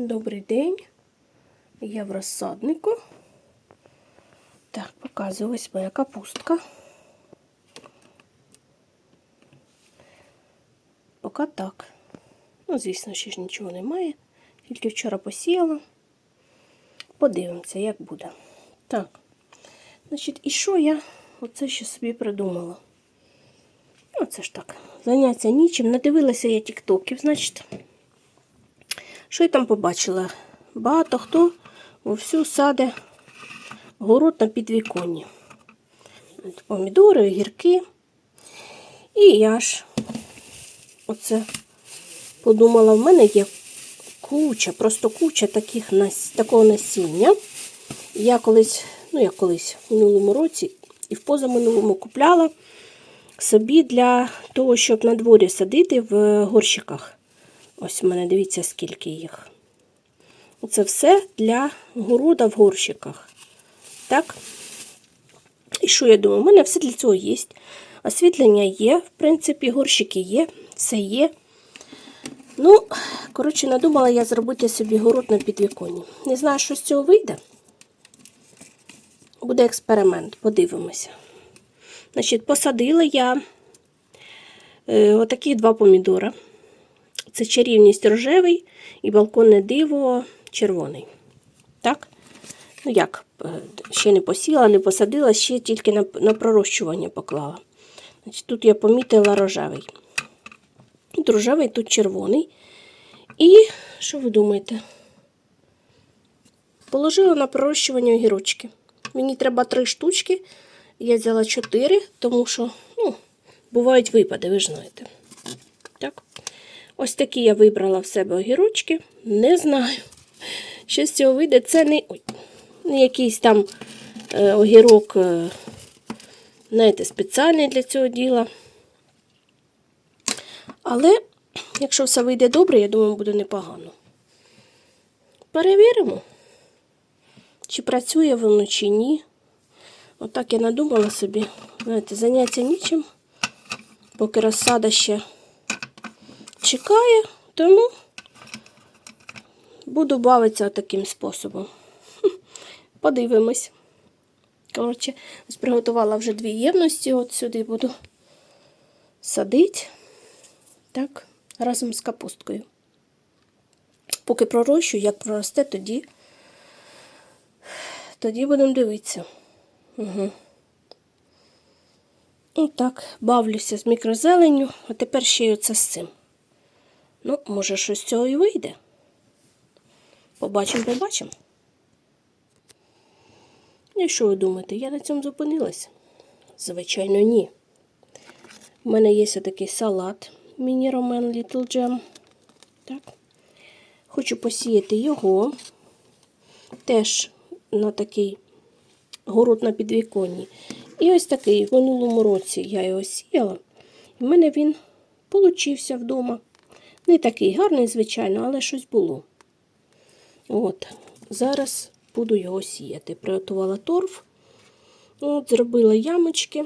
Добрий день. Я в розсаднику. Так, показую ось моя капустка. Поки так. Ну, звісно, ще ж нічого немає. Тільки вчора посіяла. Подивимося, як буде. Так. Значить, і що я оце ще собі придумала? Оце ж так. Заняття нічим. Надивилася я тіктоків, значить. Що я там побачила? Багато хто вовсю саде город на підвіконні. Помідори, огірки. І я ж оце подумала, в мене є куча, просто куча таких, такого насіння. Я колись, ну я колись в минулому році і в позаминулому купляла собі для того, щоб на дворі садити в горщиках. Ось у мене дивіться, скільки їх. Це все для города в горщиках. Так? І що я думаю? У мене все для цього є. Освітлення є, в принципі, горщики є, все є. Ну, коротше, надумала я зробити собі город на підвіконні. Не знаю, що з цього вийде. Буде експеримент, подивимося. Значить, посадила я е, отакі два помідори. Це чарівність рожевий і балконне диво червоний. Так? Ну як, е, ще не посіла, не посадила, ще тільки на, на пророщування поклала. Значить, Тут я помітила рожевий. Тут рожевий, тут червоний. І що ви думаєте? Положила на пророщування огірочки. Мені треба три штучки. Я взяла чотири, тому що ну, бувають випади, ви ж знаєте. Ось такі я вибрала в себе огірочки. Не знаю. Що з цього вийде, це не, ой, якийсь там е, огірок, е, знаєте, спеціальний для цього діла. Але, якщо все вийде добре, я думаю, буде непогано. Перевіримо, чи працює воно, чи ні. Отак я надумала собі, знаєте, заняття нічим, поки розсада ще чекає, тому буду бавитися таким способом. Подивимось. Коротше, приготувала вже дві ємності, от сюди буду садити, так, разом з капусткою. Поки пророщу, як проросте, тоді, тоді будемо дивитися. Угу. Отак, бавлюся з мікрозеленню, а тепер ще й оце з цим. Ну, може, щось з цього і вийде. Побачимо, побачимо. І що ви думаєте, я на цьому зупинилася? Звичайно, ні. У мене є такий салат міні-ромен Little Jam. Так. Хочу посіяти його. Теж на такий город на підвіконні. І ось такий в минулому році я його сіяла. І в мене він получився вдома. Не такий гарний, звичайно, але щось було. От, зараз буду його сіяти. Приготувала торф, от, зробила ямочки.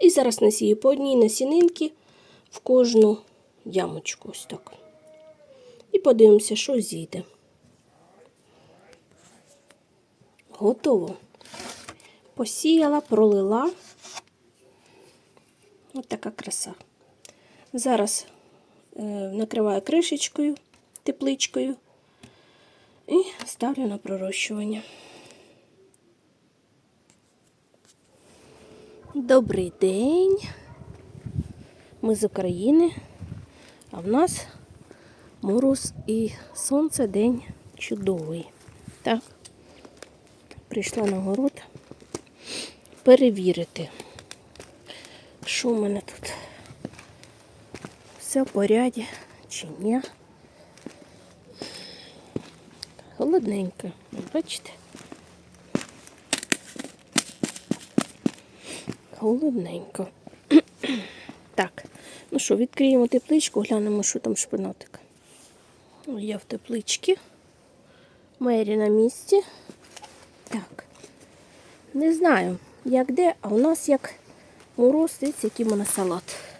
І зараз насію по одній насінинки в кожну ямочку. Ось так. І подивимося, що зійде. Готово. Посіяла, пролила. Ось така краса. Зараз накриваю кришечкою, тепличкою і ставлю на пророщування. Добрий день. Ми з України, а в нас мороз і сонце день чудовий. Так, прийшла на город перевірити, що в мене тут. Все в поряді чи ні. Холодненько, бачите? Холодненько. Так, ну що, відкриємо тепличку, глянемо, що там шпинатик. Я в тепличці. Мері на місці. Так. Не знаю, як де, а у нас як мороз, який в мене салат.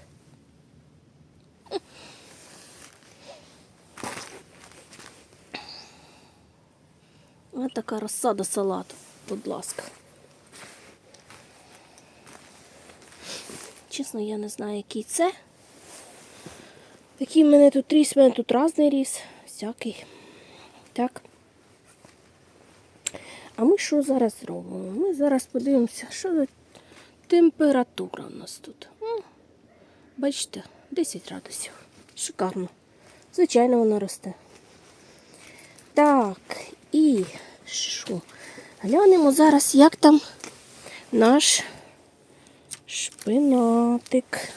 Ось така розсада салату, будь ласка. Чесно, я не знаю, який це. Такий в мене тут ріс, в мене тут різний ріс, всякий. Так. А ми що зараз робимо? Ми зараз подивимося, що за температура у нас тут. Бачите, 10 градусів. Шикарно. Звичайно, вона росте. Так, і що? Глянемо зараз, як там наш шпинатик.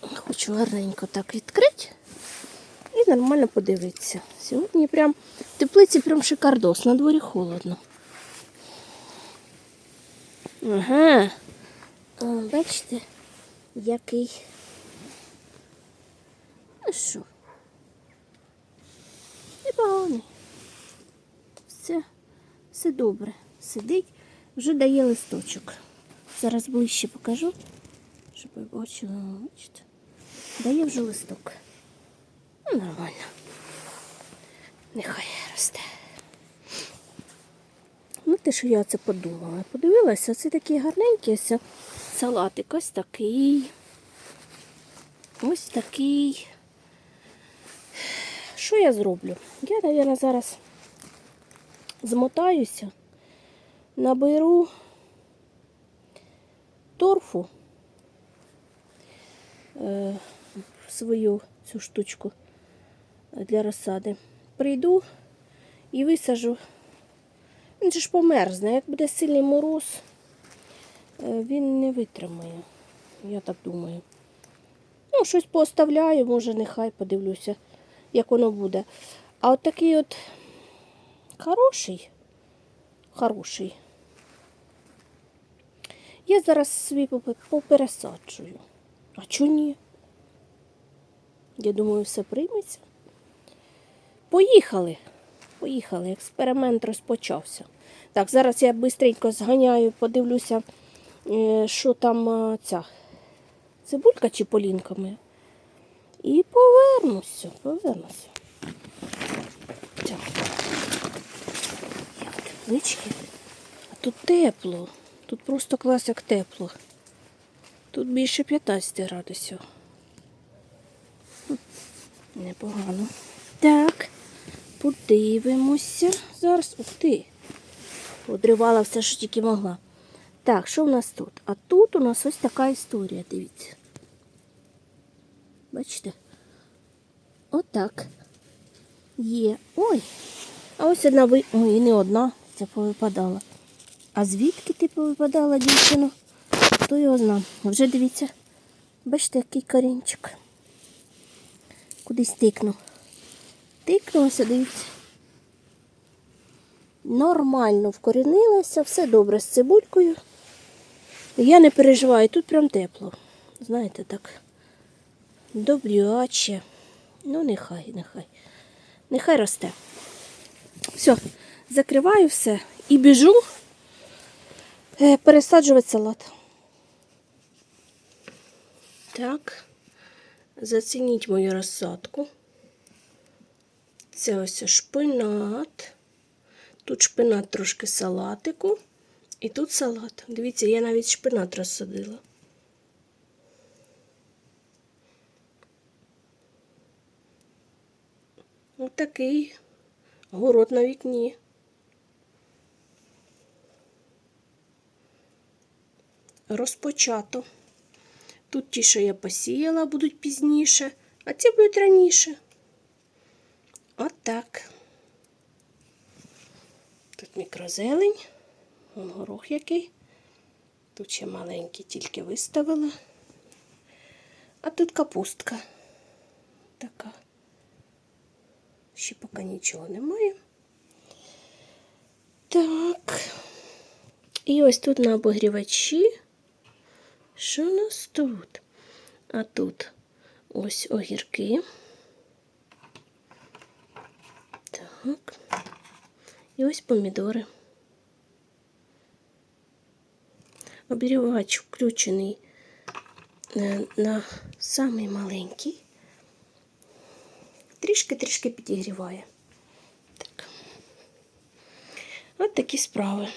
Хочу гарненько так відкрити і нормально подивитися. Сьогодні прям в теплиці прям шикардос, на дворі холодно. Ага. Бачите, який. Ну що? Непоганий. Все, все добре. Сидить, вже дає листочок. Зараз ближче покажу, щоб ви бачили. Бачите? Дає вже листок. Ну, нормально. Нехай росте. Ну, те, що я це подумала. Подивилася, це такий гарненький ось салатик. Ось такий. Ось такий. Що я зроблю? Я, мабуть, зараз змотаюся, наберу торфу е, в свою цю штучку для розсади. Прийду і висажу. Він же ж померзне. Як буде сильний мороз, е, він не витримає. Я так думаю. Ну, щось поставляю, може, нехай подивлюся, як воно буде. А от такий от хороший, хороший. Я зараз свій попересаджую. А чого ні? Я думаю, все прийметься. Поїхали. Поїхали. Експеримент розпочався. Так, зараз я швидко зганяю, подивлюся, е, що там е, ця цибулька чи полінками. І повернуся, повернуся. Так. Я в тепличці. А тут тепло. Тут просто клас як тепло. Тут більше 15 градусів. Непогано. Так, подивимося. Зараз. Ух ти. Подривала все, що тільки могла. Так, що в нас тут? А тут у нас ось така історія, дивіться. Бачите? Отак. Є. Ой. А ось одна ви. Ой, не одна. Це повипадала. А звідки ти повипадала, дівчино? Хто його знав? Вже дивіться. Бачите, який корінчик. Кудись тикнув. Тикнулося, дивіться. Нормально вкорінилася, все добре з цибулькою. Я не переживаю, тут прям тепло. Знаєте, так. Добряче. Ну, нехай, нехай. Нехай росте. Все, закриваю все і біжу е, пересаджувати салат. Так, зацініть мою розсадку. Це ось шпинат. Тут шпинат трошки салатику. І тут салат. Дивіться, я навіть шпинат розсадила. Такий город на вікні. Розпочато. Тут ті, що я посіяла, будуть пізніше, а ці будуть раніше. От так. Тут мікрозелень, Вон горох який. Тут ще маленький, тільки виставила. А тут капустка. Така. Ще поки нічого немає. Так. І ось тут на обогрівачі. Що у нас тут? А тут ось огірки. Так. І ось помідори. Обігрівач включений е, на самий маленький трішки-трішки підігріває. Так. От такі справи.